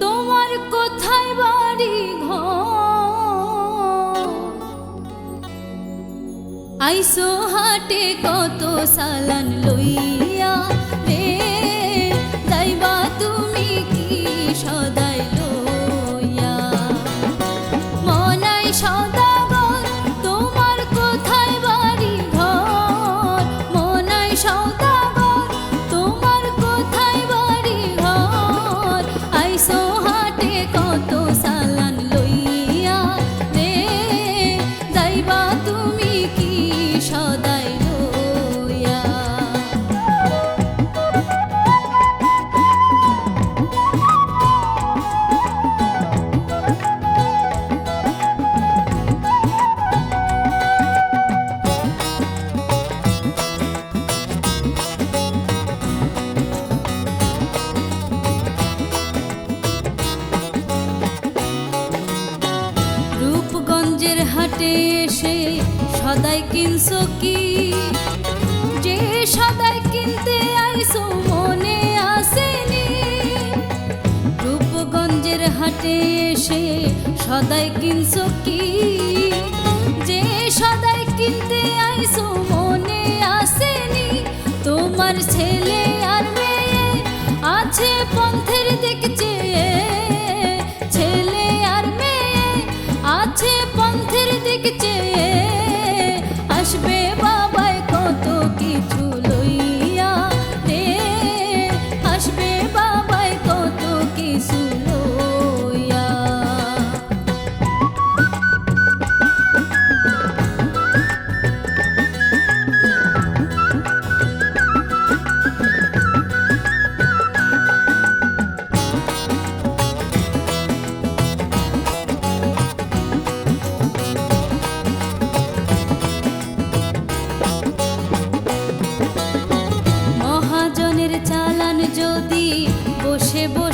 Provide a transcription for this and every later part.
তোমার কোথায় বাড়ি আইসো হাটে কত সালান লইয়া রে যাইবা তুমি কি সদাই লইয়া? মনাই সদাগর হাটে এসে সদাই কিনছো কি? যে সদাই কিনতে আইসো মনে আসেনি। রূপগঞ্জের হাটে এসে সদাই কিনছো কি? যে সদাই কিনতে কিছু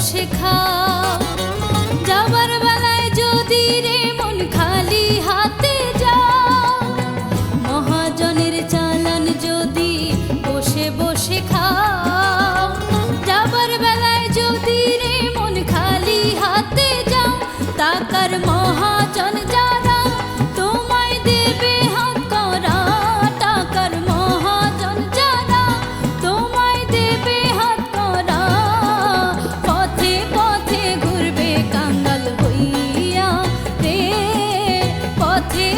শেখা। যাবার বেলায় যদি রে মন খালি হাতে যা, মহাজনের চালান যদি বসে বসে খা। 我听